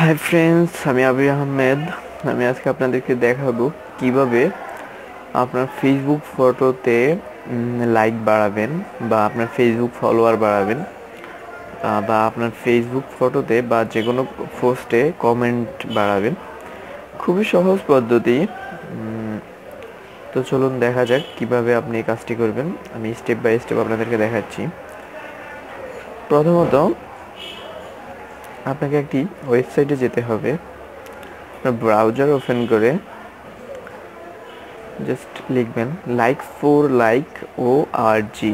Hi friends আমি আবি আহমেদ। আমি আজকে আপনাদেরকে দেখাবো কীভাবে আপনার ফেসবুক ফটোতে লাইক বাড়াবেন বা আপনার ফেসবুক ফলোয়ার বাড়াবেন বা আপনার ফেসবুক ফটোতে বা যে কোনো পোস্টে কমেন্ট বাড়াবেন। খুবই সহজ পদ্ধতি। তো চলুন দেখা যাক কীভাবে আপনি এই কাজটি করবেন। আমি স্টেপ বাই স্টেপ আপনাদেরকে দেখাচ্ছি। প্রথমত আপনাকে একটি ওয়েবসাইটে যেতে হবে। ব্রাউজার ওপেন করে জাস্ট লিখবেন like four like O R G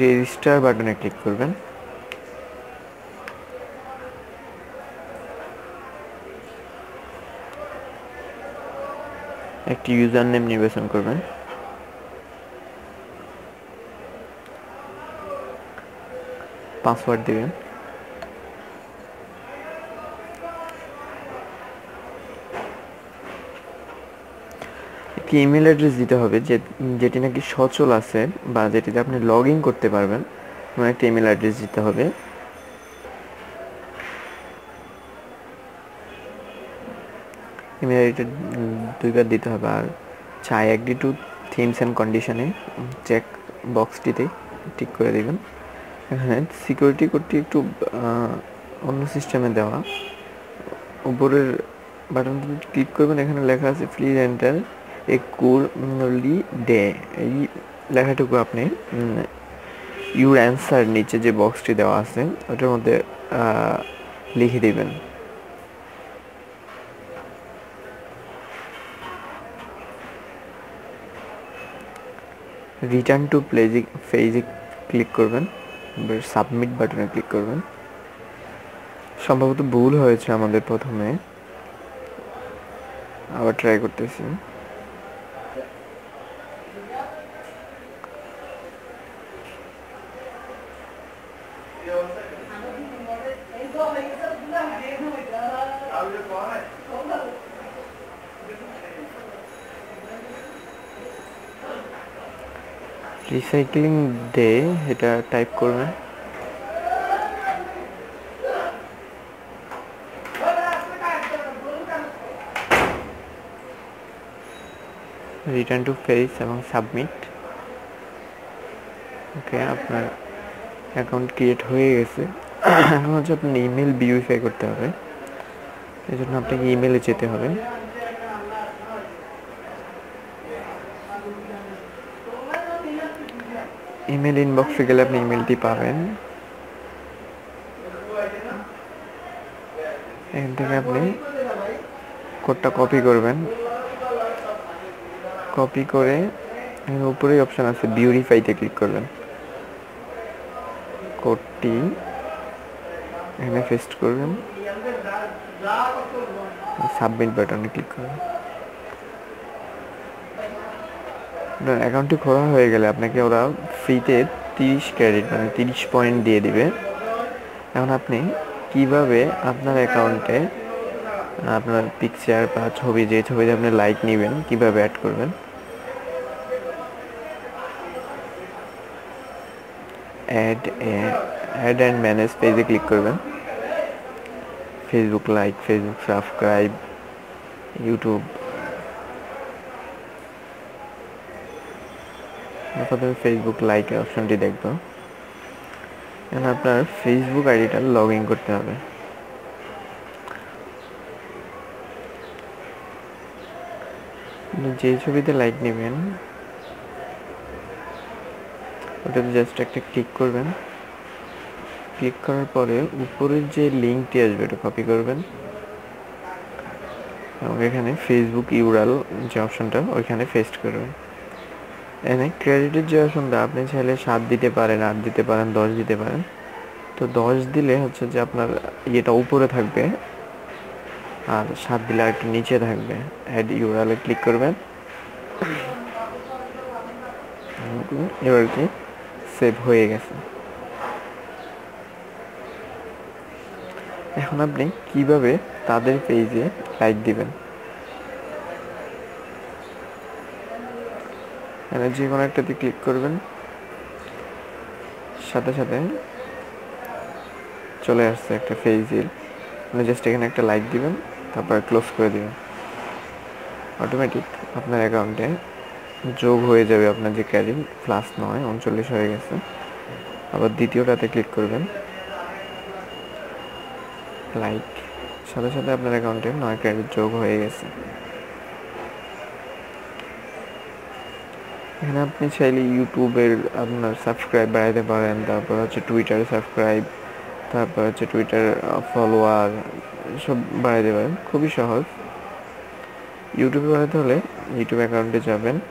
register বাটনে ক্লিক করবেন। একটি ইউজার নেম নির্বাচন করবেন। পাসওয়ার্ড দিবেন। একটি ইমেল অ্যাড্রেস দিতে হবে যে, যেটি নাকি সচল আছে বা যেটিতে আপনি লগ ইন করতে পারবেন, এমন একটা ইমেল অ্যাড্রেস দিতে হবে। ইমেল দুইবার দিতে হবে আর চাই একডি টু থিমস অ্যান্ড কন্ডিশনে চেক বক্সটিতে ঠিক করে দিবেন। এখানে সিকিউরিটি কোডটি একটু অন্য সিস্টেমে দেওয়া। উপরের বাটনটি ক্লিক করবেন, এখানে লেখা আছে please enter a curly day এই লেখাটুকু আপনি ইউর অ্যান্সার নিচে যে বক্সটি দেওয়া আছে, ওটার মধ্যে লিখে দিবেন। রিটার্ন টু প্লেজিক ফেজিক ক্লিক করবেন। এবার সাবমিট বাটনে ক্লিক করবেন। সম্ভবত ভুল হয়েছে আমাদের প্রথমে। আবার ট্রাই করতেছি। রিসাইক্লিং ডে এটা টাইপ করবেন রিটার্ন টু পেজ এবং সাবমিট ওকে আপনার অ্যাকাউন্ট ক্রিয়েট হয়ে গেছে। এখন হচ্ছে আপনার ইমেল ভিউরিফাই করতে হবে। এই জন্য আপনাকে ইমেলে যেতে হবে। ইমেল ইনবক্সে গেলে আপনি ইমেলটি পাবেন। এখান থেকে আপনি কোডটা কপি করবেন। কপি করে উপরেই অপশন আছে বিউরিফাইতে ক্লিক করবেন। কোডটি এখানে পেস্ট করবেন। সাবমিট বাটনে ক্লিক করবেন। আপনার অ্যাকাউন্টটি খোলা হয়ে গেলে আপনাকে ওরা ফ্রিতে তিরিশ ক্রেডিট মানে তিরিশ পয়েন্ট দিয়ে দিবে। এখন আপনি কীভাবে আপনার অ্যাকাউন্টে আপনার পিকচার বা ছবি, যে ছবিতে আপনি লাইক নেবেন, কীভাবে অ্যাড করবেন? অ্যাড অ্যাড অ্যান্ড ম্যানেজ পেজে ক্লিক করবেন। Facebook like Facebook subscribe YouTube প্রথমে ফেসবুক লাইকের অপশনটি দেখব। এখানে আপনার ফেসবুক আইডিটা লগ ইন করতে হবে। যে ছবিতে লাইক নেবেন, ওটাতে জাস্ট একটা ক্লিক করবেন। ক্লিক করার পরে উপরের যে লিঙ্কটি আসবে এটা কপি করবেন। এবং এখানে ফেসবুক ইউরাল যে অপশনটা ওইখানে পেস্ট করবেন। এখানে ক্রেডিটের যে অপশনটা আপনি চাইলে সাত দিতে পারেন, আট দিতে পারেন, দশ দিতে পারেন। তো দশ দিলে হচ্ছে যে আপনার ইয়েটা উপরে থাকবে। আর সাত দিলে আর একটু নিচে থাকবে। অ্যাড ইউরালে ক্লিক করবেন। এবার কি? সেভ হয়ে গেছে। এখন আপনি কীভাবে তাদের পেজে লাইক দিবেন? এখানে যে কোনো একটাতে ক্লিক করবেন। সাথে সাথে চলে আসছে একটা ডিল মানে জাস্ট এখানে একটা লাইক দিবেন, তারপরে ক্লোজ করে দিবেন। অটোমেটিক আপনার অ্যাকাউন্টে যোগ হয়ে যাবে আপনার যে ক্যারি প্লাস নয়, উনচল্লিশ হয়ে গেছে। আবার দ্বিতীয়টাতে ক্লিক করবেন। লাইক সাথে সাথে আপনার অ্যাকাউন্টে নয় ক্রেডিট যোগ হয়ে গেছে। এখানে আপনি চাইলে ইউটিউবের আপনার সাবস্ক্রাইব বাড়াইতে পারেন, তারপর হচ্ছে টুইটার সাবস্ক্রাইব তারপর হচ্ছে টুইটার ফলোয়ার সব বাড়াইতে পারেন, খুবই সহজ। ইউটিউবে বাড়াতে হলে ইউটিউব অ্যাকাউন্টে যাবেন।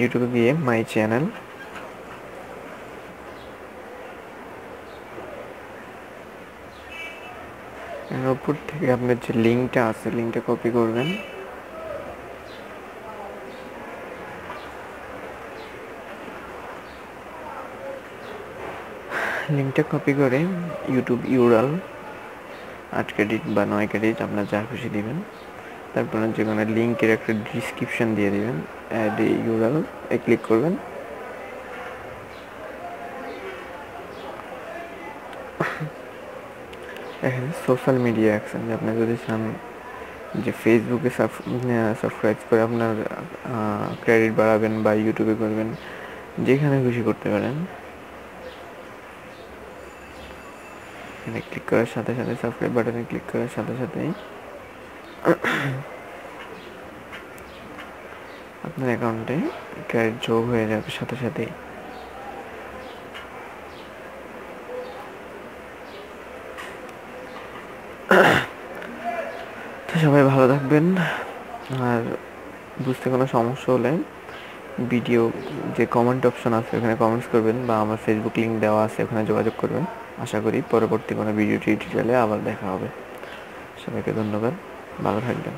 ইউটিউবে গিয়ে মাই চ্যানেল উপর থেকে আপনার যে লিঙ্কটা আছে, লিঙ্কটা কপি করবেন। লিঙ্কটা কপি করে ইউটিউব ইউরাল আট ক্রেডিট বা নয় ক্রেডিট আপনার যা খুশি দিবেন। তারপরে যে কোনো লিঙ্কের একটা ডিসক্রিপশন দিয়ে দিবেন অ্যাড ইউরাল এ ক্লিক করবেন। সোশ্যাল মিডিয়া অ্যাকশন যে আপনি যদি চান যে ফেসবুকে সাবস্ক্রাইব করে আপনার ক্রেডিট বাড়াবেন বা ইউটিউবে করবেন, যেখানে খুশি করতে পারেন। এখানে ক্লিক করার সাথে সাথে সাবস্ক্রাইব বাটনে ক্লিক করার সাথে সাথেই আপনার অ্যাকাউন্টে ক্রেডিট যোগ হয়ে যাবে সাথে সাথেই। সবাই ভালো থাকবেন। আর বুঝতে কোনো সমস্যা হলে ভিডিও যে কমেন্ট অপশন আছে ওখানে কমেন্টস করবেন বা আমার ফেসবুক লিঙ্ক দেওয়া আছে ওখানে যোগাযোগ করবেন। আশা করি পরবর্তী কোনো ভিডিও টিউটোরিয়ালে আবার দেখা হবে। সবাইকে ধন্যবাদ। ভালো থাকবেন।